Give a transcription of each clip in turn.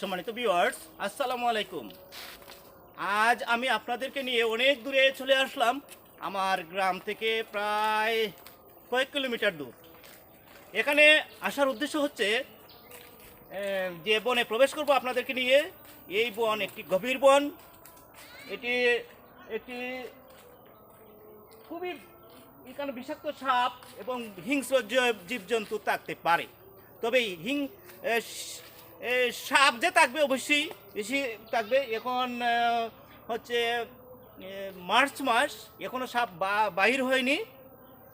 সম্মানিত ভিউয়ার্স আসসালামু আলাইকুম। আজ আমি আপনাদেরকে নিয়ে অনেক দূরে চলে আসলাম। আমার গ্রাম থেকে প্রায় কয়েক কিলোমিটার দূর। এখানে আসার উদ্দেশ্য হচ্ছে যে বনে প্রবেশ করব আপনাদেরকে নিয়ে, এই বন একটি গভীর বন। এটি একটি খুবই এখানে বিষাক্ত সাপ এবং হিংস্র জীবজন্তু থাকতে পারে। তবে হিং সাপ যে থাকবে অবশ্যই, বেশি থাকবে। এখন হচ্ছে মার্চ মাস, এখনও সাপ বাহির হয়নি,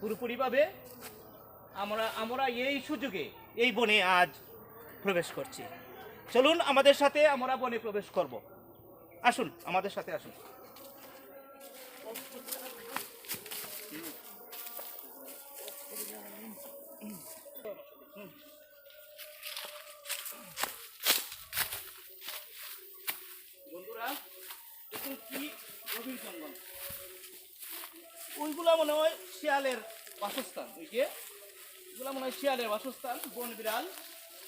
পুরোপুরিভাবে। আমরা আমরা এই সুযোগে, এই বনে আজ প্রবেশ করছি। চলুন, আমাদের সাথে আমরা বনে প্রবেশ করব। আসুন, আমাদের সাথে আসুন। কি গভীর জঙ্গল ওইগুলা মনে হয় শিয়ালের বাসস্থান ওই যে? মনে হয় শিয়ালের বাসস্থান, বন বিড়াল,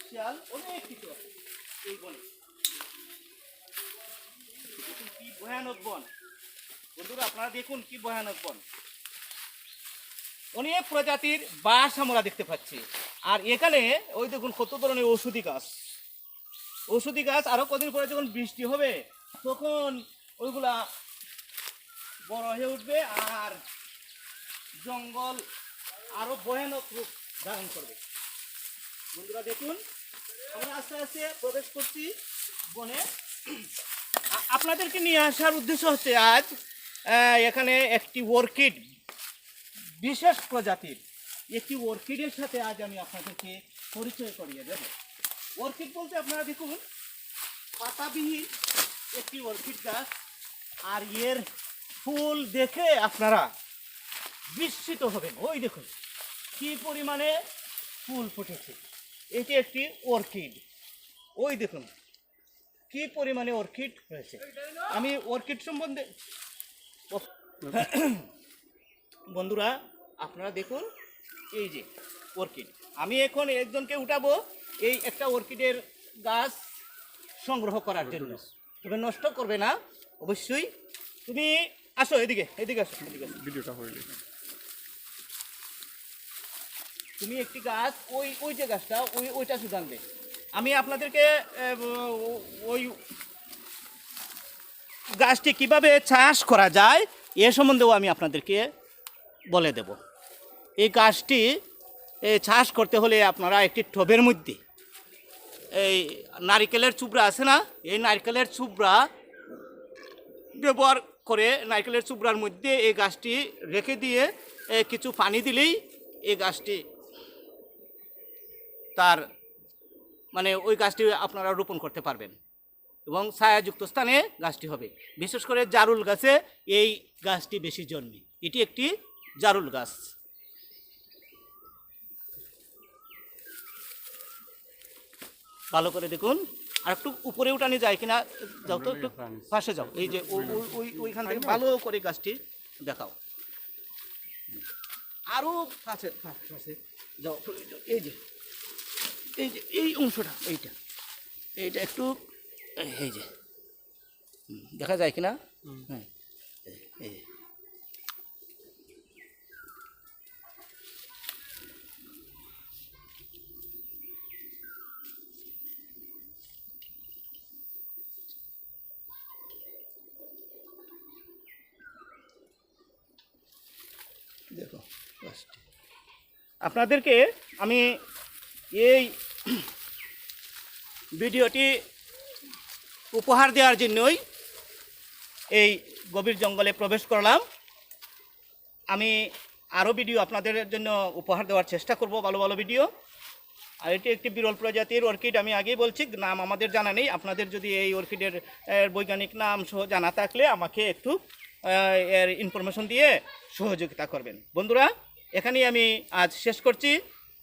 শিয়াল, অনেক কিছু আছে এই বনে। কি ভয়ানক বন। বন্ধুরা, আপনারা দেখুন কি ভয়ানক বন। অনেক প্রজাতির বাস আমরা দেখতে পাচ্ছি। আর এখানে, ওই দেখুন কত ধরনের ঔষধি গাছ। ঔষধি গাছ আরও কদিন পরে যখন বৃষ্টি হবে, তখন ওইগুলা বড় হয়ে উঠবে আর জঙ্গল আরও ভয়ানক রূপ ধারণ করবে। বন্ধুরা, দেখুন, আমরা আস্তে আস্তে প্রবেশ করছি বনে। আপনাদেরকে নিয়ে আসার উদ্দেশ্য হচ্ছে আজ এখানে একটি অর্কিড, বিশেষ প্রজাতির একটি অর্কিডের সাথে আজ আমি আপনাদেরকে পরিচয় করিয়ে দেব। অর্কিড বলতে আপনারা দেখুন, পাতাবিহীন একটি অর্কিড গাছ। আর এর ফুল দেখে আপনারা বিস্মিত হবেন। ওই দেখুন, কি পরিমাণে ফুল ফুটেছে। এটি একটি অর্কিড। ওই দেখুন, কি পরিমাণে অর্কিড হয়েছে। আমি অর্কিড সম্বন্ধে বন্ধুরা, আপনারা দেখুন, এই যে অর্কিড। আমি এখন একজনকে উঠাবো এই একটা অর্কিডের গাছ সংগ্রহ করার জন্য। তবে নষ্ট করবে না। অবশ্যই। তুমি আসো এদিকে এদিকে আসো। এদিকে আসো ভিডিওটা হইলে তুমি একটি গাছ ওই ওই যে গাছটা ওই ওইটা শুধু আনবে আমি আপনাদেরকে ওই গাছটি কীভাবে চাষ করা যায় এ সম্বন্ধেও আমি আপনাদেরকে বলে দেব। এই গাছটি চাষ করতে হলে আপনারা একটি টবের মধ্যে এই নারিকেলের চুবড়া আছে না? এই নারকেলের চুবড়া ব্যবহার করে নারকেলের চুবড়ার মধ্যে এই গাছটি রেখে দিয়ে কিছু পানি দিলেই এই গাছটি তার মানে ওই গাছটি আপনারা রোপণ করতে পারবেন এবং ছায়াযুক্ত স্থানে গাছটি হবে। বিশেষ করে জারুল গাছে এই গাছটি বেশি জন্মে। এটি একটি জারুল গাছ। ভালো করে দেখুন। আর একটু উপরে উঠানি যায় কিনা যাও তো একটু পাশে যাও। এই যে ওই- ওই ওইখান থেকে ভালো করে গাছটি দেখাও। আরও ফাঁসে পাশে যাও এই যে এই যে এই অংশটা এইটা এইটা একটু এই যে দেখা যায় কিনা? হ্যাঁ। আপনাদেরকে আমি এই ভিডিওটি উপহার দেওয়ার জন্যই এই গভীর জঙ্গলে প্রবেশ করলাম। আমি আরও ভিডিও আপনাদের জন্য উপহার দেওয়ার চেষ্টা করব, ভালো ভালো ভিডিও। আর এটি একটি বিরল প্রজাতির অর্কিড, আমি আগেই বলছি, নাম আমাদের জানা নেই। আপনাদের যদি এই অর্কিডের বৈজ্ঞানিক নাম সহ জানা থাকলে আমাকে একটু এর ইনফরমেশন দিয়ে সহযোগিতা করবেন। বন্ধুরা এখানেই আমি আজ শেষ করছি।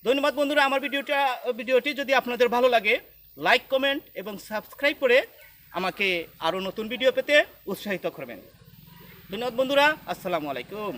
ধন্যবাদ বন্ধুরা, আমার ভিডিওটা, ভিডিওটি যদি আপনাদের ভালো লাগে লাইক কমেন্ট এবং সাবস্ক্রাইব করে আমাকে আরও নতুন ভিডিও পেতে উৎসাহিত করবেন। ধন্যবাদ বন্ধুরা, আসসালামু আলাইকুম।